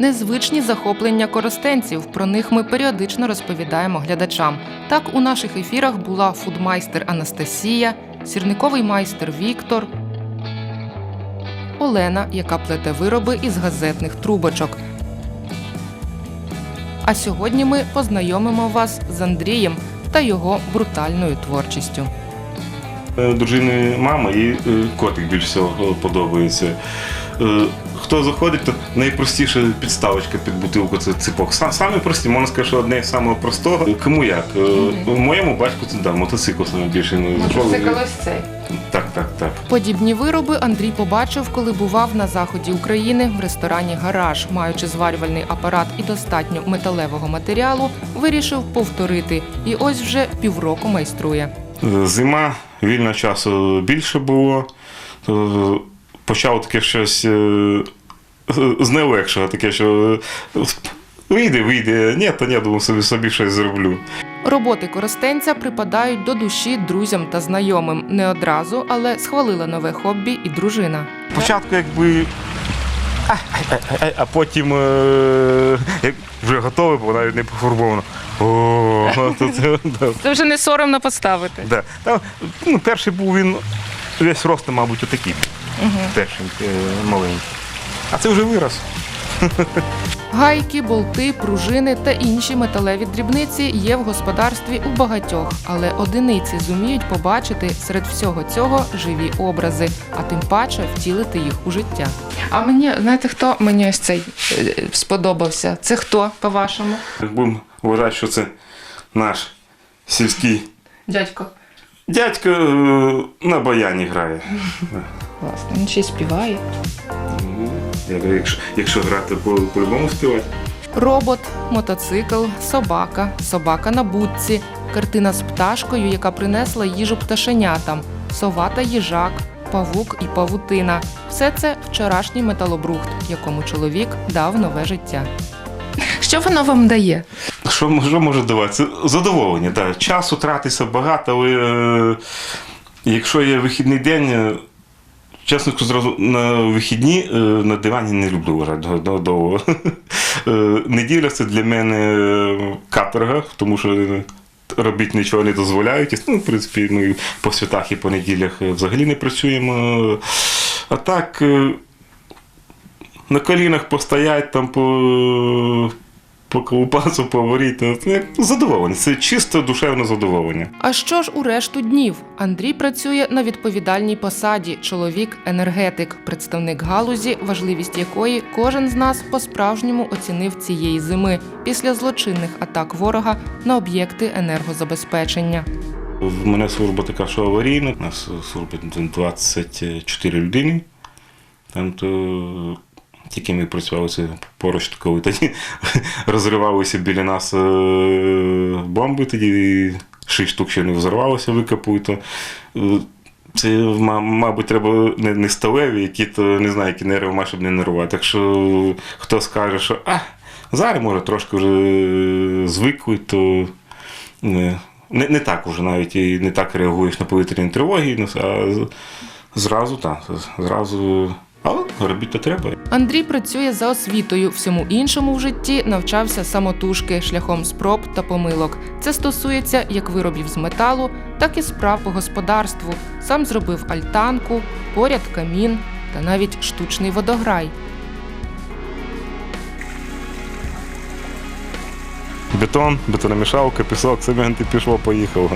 Незвичні захоплення коростенців. Про них ми періодично розповідаємо глядачам. Так у наших ефірах була фудмайстер Анастасія, сірниковий майстер Віктор, Олена, яка плете вироби із газетних трубочок. А сьогодні ми познайомимо вас з Андрієм та його брутальною творчістю. Е, Дружини мама і е, котик більш всього подобається. Хто заходить, то найпростіша підставочка під бутилку це ципок. Са- Саме прості, можна сказати, що одне з самого простого. Кому як? Е, Моєму батьку це да, мотоцикл саме більше. Ну, зайшов і- ось цей. Так, так, так. Подібні вироби Андрій побачив, коли бував на заході України в ресторані Гараж, маючи зварювальний апарат і достатньо металевого матеріалу, вирішив повторити. І ось вже півроку майструє. Е, Зима, вільного часу більше було. Е, Почав таке щось з найлегшого, таке, що вийде, вийде. Ні, то ні, думав, собі, собі щось зроблю. Роботи коростенця припадають до душі друзям та знайомим не одразу, але схвалила нове хобі і дружина. Спочатку якби. А, а, а, а потім е, як вже готове, бо навіть не пофарбовано. Це, вже не соромно поставити. да. Там, ну, перший був він весь ростом, мабуть, отакий. Перший е, маленький. А це вже вирос. Гайки, болти, пружини та інші металеві дрібниці є в господарстві у багатьох, але одиниці зуміють побачити серед всього цього живі образи, а тим паче втілити їх у життя. А мені знаєте, хто мені ось цей е, сподобався? Це хто, по-вашому? Будемо вважати, що це наш сільський Дядько. дядько е, на баяні грає. Власне, він ще й співає. Якщо, якщо грати по- по-любому співати. Робот, мотоцикл, собака, собака на будці, картина з пташкою, яка принесла їжу пташенятам, сова та їжак, павук і павутина. Все це вчорашній металобрухт, якому чоловік дав нове життя. Що воно вам дає? Що, що може давати? Це задоволення. Так. Часу тратиться багато, але е, якщо є вихідний день, е, чесно зразу на вихідні е, на дивані не люблю лежати до- до- довго. Е, Неділя це для мене каторга, тому що робити нічого не дозволяють. Ну, в принципі, ми по святах і по неділях е, взагалі не працюємо. А так. На колінах постоять, там по, по колупасу поговорити. Ну, Задоволення. Це чисто душевне задоволення. А що ж у решту днів? Андрій працює на відповідальній посаді. Чоловік енергетик, представник галузі, важливість якої кожен з нас по-справжньому оцінив цієї зими після злочинних атак ворога на об'єкти енергозабезпечення. В мене служба така, що аварійна. У нас служба 24 людини. Там то тільки ми працювали поруч, коли тоді розривалися біля нас е, бомби, тоді шість штук ще не взорвалося, викопали. То, е, це, мабуть, треба не, не сталеві, які то не знаю, які нерви має, щоб не нервувати. Так що хто скаже, що а, зараз може трошки вже звикли, то не, не, не так уже навіть і не так реагуєш на повітряні тривоги, ну, а зразу так, зразу. Але робити треба. Андрій працює за освітою. Всьому іншому в житті навчався самотужки шляхом спроб та помилок. Це стосується як виробів з металу, так і справ по господарству. Сам зробив альтанку, поряд камін та навіть штучний водограй. Бетон, бетономішалка, пісок, цемент і пішло, поїхало.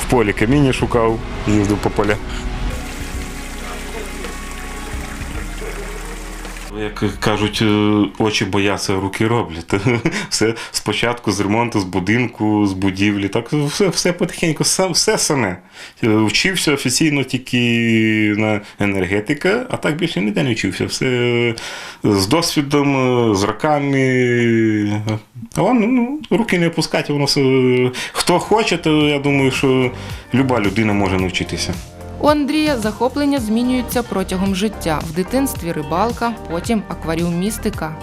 В полі каміння шукав, їздив по полях. Як кажуть, е, очі бояться, руки роблять. Все спочатку з ремонту, з будинку, з будівлі. Так все, все потихеньку, все, все саме. Е, Вчився офіційно тільки на енергетика, а так більше ніде не вчився. Все е, з досвідом, з роками. А воно, ну, руки не опускати, воно все. Хто хоче, то я думаю, що люба людина може навчитися. У Андрія захоплення змінюються протягом життя. В дитинстві рибалка, потім акваріумістика.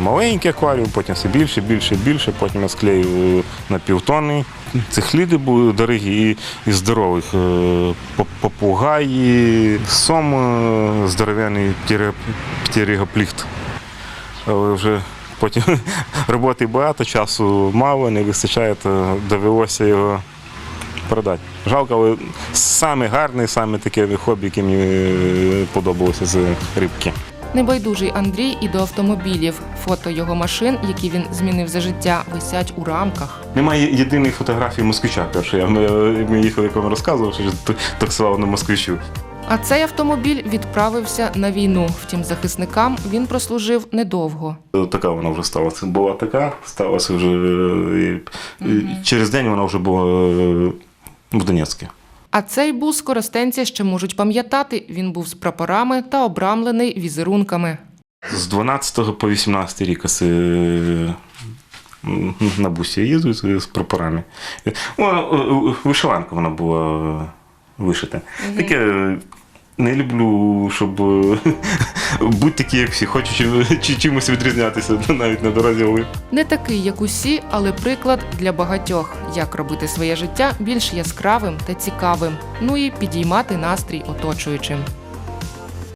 Маленький акваріум, потім все більше, більше, більше, потім я склеїв е, на півтонни. Цихліди були дорогі і, здорових. е, Попугаї, сом е, здоров'яний птере- але вже потім роботи багато, часу мало, не вистачає, то довелося його продати. Жалко, але саме гарне, саме таке хобі, яке мені е, подобалося з рибки. Небайдужий Андрій і до автомобілів. Фото його машин, які він змінив за життя, висять у рамках. Немає єдиної фотографії москвича. Перше, я ми, їхали, як вам розказував, що таксував на москвичу. А цей автомобіль відправився на війну. Втім, захисникам він прослужив недовго. Така вона вже стала. Це була така, сталася вже е, і через день вона вже була е, в Донецьку. А цей бус коростенці ще можуть пам'ятати. Він був з прапорами та обрамлений візерунками. З 12 по 18 рік е, на бусі я їздив з- прапорами. О, вишиванка вона була е, вишита. Таке е, не люблю, щоб е, бути такі, як всі. Хочу чим- чи- чимось відрізнятися навіть на дорозі. але Не такий, як усі, але приклад для багатьох, як робити своє життя більш яскравим та цікавим. Ну і підіймати настрій оточуючим.